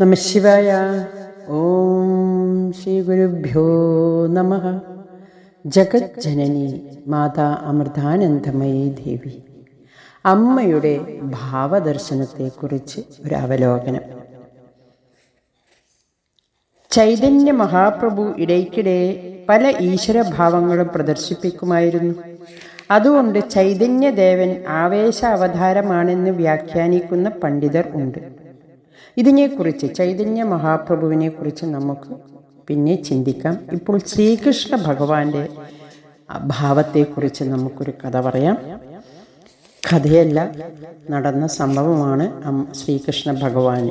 നമശിവായ ഓം ശ്രീ ഗുരുഭ്യോ നമ. ജഗജ്ജനനി മാതാ അമൃതാനന്ദമയി ദേവി. അമ്മയുടെ ഭാവദർശനത്തെക്കുറിച്ച് ഒരു അവലോകനം. ചൈതന്യ മഹാപ്രഭു ഇടയ്ക്കിടെ പല ഈശ്വരഭാവങ്ങളും പ്രദർശിപ്പിക്കുമായിരുന്നു. അതുകൊണ്ട് ചൈതന്യദേവൻ ആവേശ അവതാരമാണെന്ന് വ്യാഖ്യാനിക്കുന്ന പണ്ഡിതർ ഉണ്ട്. ഇതിനെക്കുറിച്ച് ചൈതന്യ മഹാപ്രഭുവിനെക്കുറിച്ച് നമുക്ക് പിന്നെ ചിന്തിക്കാം. ഇപ്പോൾ ശ്രീകൃഷ്ണ ഭഗവാന്റെ ഭാവത്തെക്കുറിച്ച് നമുക്കൊരു കഥ പറയാം. കഥയല്ല നടന്ന സംഭവമാണ് ശ്രീകൃഷ്ണ ഭഗവാൻ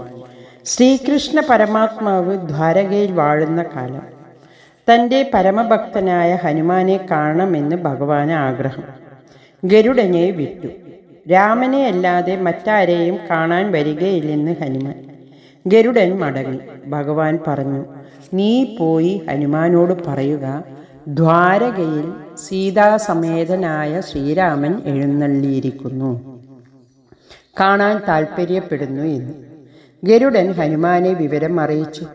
ശ്രീകൃഷ്ണ പരമാത്മാവ് ദ്വാരകയിൽ വാഴുന്ന കാലം. തന്റെ പരമഭക്തനായ ഹനുമാനെ കാണണമെന്ന് ഭഗവാൻ ആഗ്രഹം. ഗരുഡനെ വിട്ടു. രാമനെ അല്ലാതെ മറ്റാരെയും കാണാൻ വരികയില്ലെന്ന് ഹനുമാൻ. ഗരുഡൻ മടങ്ങി. ഭഗവാൻ പറഞ്ഞു നീ പോയി ഹനുമാനോട് പറയുക ദ്വാരകയിൽ സീതാസമേതനായ ശ്രീരാമൻ എഴുന്നള്ളിയിരിക്കുന്നു. കാണാൻ താൽപ്പര്യപ്പെടുന്നു എന്ന്. ഗരുഡൻ ഹനുമാനെ വിവരം അറിയിച്ചു.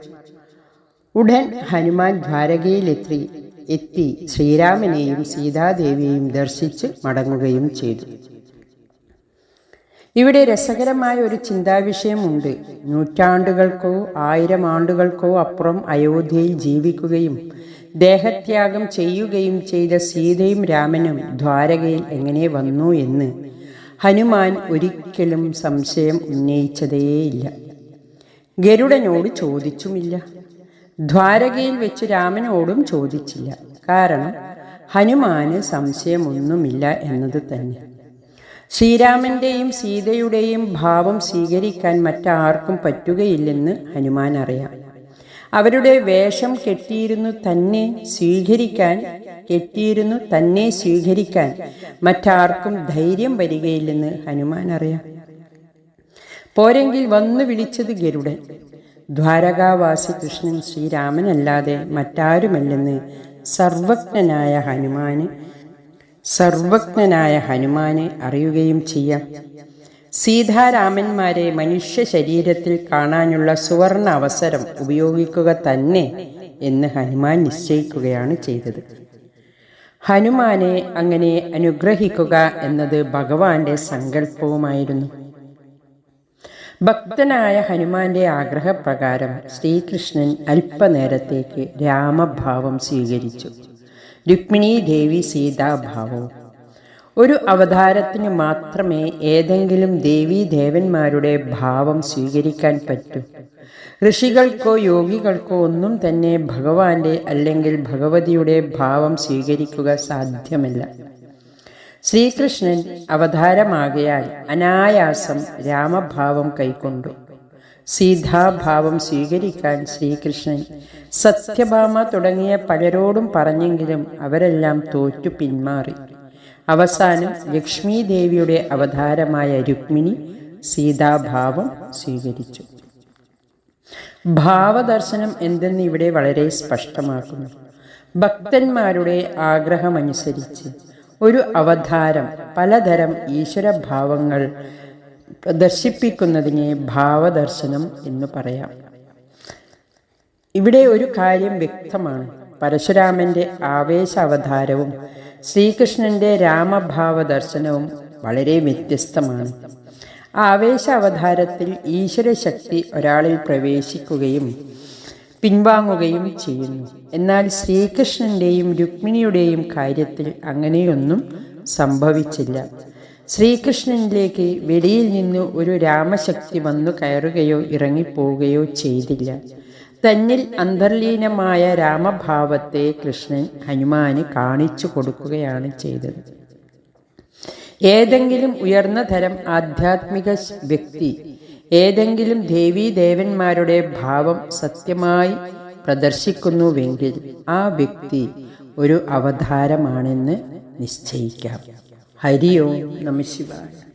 ഉടൻ ഹനുമാൻ ദ്വാരകയിലെത്തി. എത്തി ശ്രീരാമനെയും സീതാദേവിയെയും ദർശിച്ച് മടങ്ങുകയും ചെയ്തു. ഇവിടെ രസകരമായ ഒരു ചിന്താവിഷയമുണ്ട്. നൂറ്റാണ്ടുകൾക്കോ ആയിരം ആണ്ടുകൾക്കോ അപ്പുറം അയോധ്യയിൽ ജീവിക്കുകയും ദേഹത്യാഗം ചെയ്യുകയും ചെയ്ത സീതയും രാമനും ദ്വാരകയിൽ എങ്ങനെ വന്നു എന്ന് ഹനുമാൻ ഒരിക്കലും സംശയം ഉന്നയിച്ചതേയില്ല. ഗരുഡനോട് ചോദിച്ചുമില്ല. ദ്വാരകയിൽ വെച്ച് രാമനോടും ചോദിച്ചില്ല. കാരണം ഹനുമാന് സംശയമൊന്നുമില്ല എന്നത് തന്നെ. ശ്രീരാമന്റെയും സീതയുടെയും ഭാവം സ്വീകരിക്കാൻ മറ്റാർക്കും പറ്റുകയില്ലെന്ന് ഹനുമാൻ അറിയാം. അവരുടെ വേഷം കെട്ടിയിരുന്നു തന്നെ സ്വീകരിക്കാൻ കെട്ടിയിരുന്നു തന്നെ സ്വീകരിക്കാൻ മറ്റാർക്കും ധൈര്യം വരികയില്ലെന്ന് ഹനുമാൻ അറിയാം. പോരെങ്കിൽ വന്നു വിളിച്ചത് ഗരുഡൻ. ദ്വാരകാവാസി കൃഷ്ണൻ ശ്രീരാമനല്ലാതെ മറ്റാരുമല്ലെന്ന് സർവജ്ഞനായ ഹനുമാന് സർവജ്ഞനായ ഹനുമാനെ അറിയുകയും ചെയ്യാം. സീതാരാമന്മാരെ മനുഷ്യ ശരീരത്തിൽ കാണാനുള്ള സുവർണ അവസരം ഉപയോഗിക്കുക തന്നെ എന്ന് ഹനുമാൻ നിശ്ചയിക്കുകയാണ് ചെയ്തത്. ഹനുമാനെ അങ്ങനെ അനുഗ്രഹിക്കുക എന്നത് ഭഗവാന്റെ സങ്കല്പവുമായിരുന്നു. ഭക്തനായ ഹനുമാന്റെ ആഗ്രഹപ്രകാരം ശ്രീകൃഷ്ണൻ അല്പനേരത്തേക്ക് രാമഭാവം സ്വീകരിച്ചു. രുക്മിണി ദേവി സീതാഭാവവും ഒരു അവതാരത്തിന് മാത്രമേ ഏതെങ്കിലും ദേവീ ദേവന്മാരുടെ ഭാവം സ്വീകരിക്കാൻ പറ്റൂ. ഋഷികൾക്കോ യോഗികൾക്കോ ഒന്നും തന്നെ ഭഗവാന്റെ അല്ലെങ്കിൽ ഭഗവതിയുടെ ഭാവം സ്വീകരിക്കുക സാധ്യമല്ല. ശ്രീകൃഷ്ണൻ അവതാരമാകയാൽ അനായാസം രാമഭാവം കൈക്കൊണ്ടു. സീതാഭാവം സ്വീകരിക്കാൻ ശ്രീകൃഷ്ണൻ സത്യഭാമ തുടങ്ങിയ പലരോടും പറഞ്ഞെങ്കിലും അവരെല്ലാം തോറ്റു പിന്മാറി. അവസാനം ലക്ഷ്മി ദേവിയുടെ അവതാരമായ രുക്മിണി സീതാഭാവം സ്വീകരിച്ചു. ഭാവദർശനം എന്തെന്ന് ഇവിടെ വളരെ സ്പഷ്ടമാക്കുന്നു. ഭക്തന്മാരുടെ ആഗ്രഹമനുസരിച്ച് ഒരു അവതാരം പലതരം ഈശ്വരഭാവങ്ങൾ പ്രദർശിപ്പിക്കുന്നതിനെ ഭാവദർശനം എന്ന് പറയാം. ഇവിടെ ഒരു കാര്യം വ്യക്തമാണ്. പരശുരാമന്റെ ആവേശ അവതാരവും ശ്രീകൃഷ്ണന്റെ രാമഭാവ ദർശനവും വളരെ വ്യത്യസ്തമാണ്. ആവേശ അവതാരത്തിൽ ഈശ്വരശക്തി ഒരാളിൽ പ്രവേശിക്കുകയും പിൻവാങ്ങുകയും ചെയ്യുന്നു. എന്നാൽ ശ്രീകൃഷ്ണന്റെയും രുക്മിണിയുടെയും കാര്യത്തിൽ അങ്ങനെയൊന്നും സംഭവിച്ചില്ല. ശ്രീകൃഷ്ണനിലേക്ക് വെളിയിൽ നിന്ന് ഒരു രാമശക്തി വന്നു കയറുകയോ ഇറങ്ങിപ്പോവുകയോ ചെയ്തില്ല. തന്നിൽ അന്തർലീനമായ രാമഭാവത്തെ കൃഷ്ണൻ ഹനുമാന് കാണിച്ചു കൊടുക്കുകയാണ് ചെയ്തത്. ഏതെങ്കിലും ഉയർന്ന തരം ആധ്യാത്മിക വ്യക്തി ഏതെങ്കിലും ദേവീ ദേവന്മാരുടെ ഭാവം സത്യമായി പ്രദർശിക്കുന്നുവെങ്കിൽ ആ വ്യക്തി ഒരു അവതാരമാണെന്ന് നിശ്ചയിക്കാം. ഹരി ഓം നമ ശിവായ.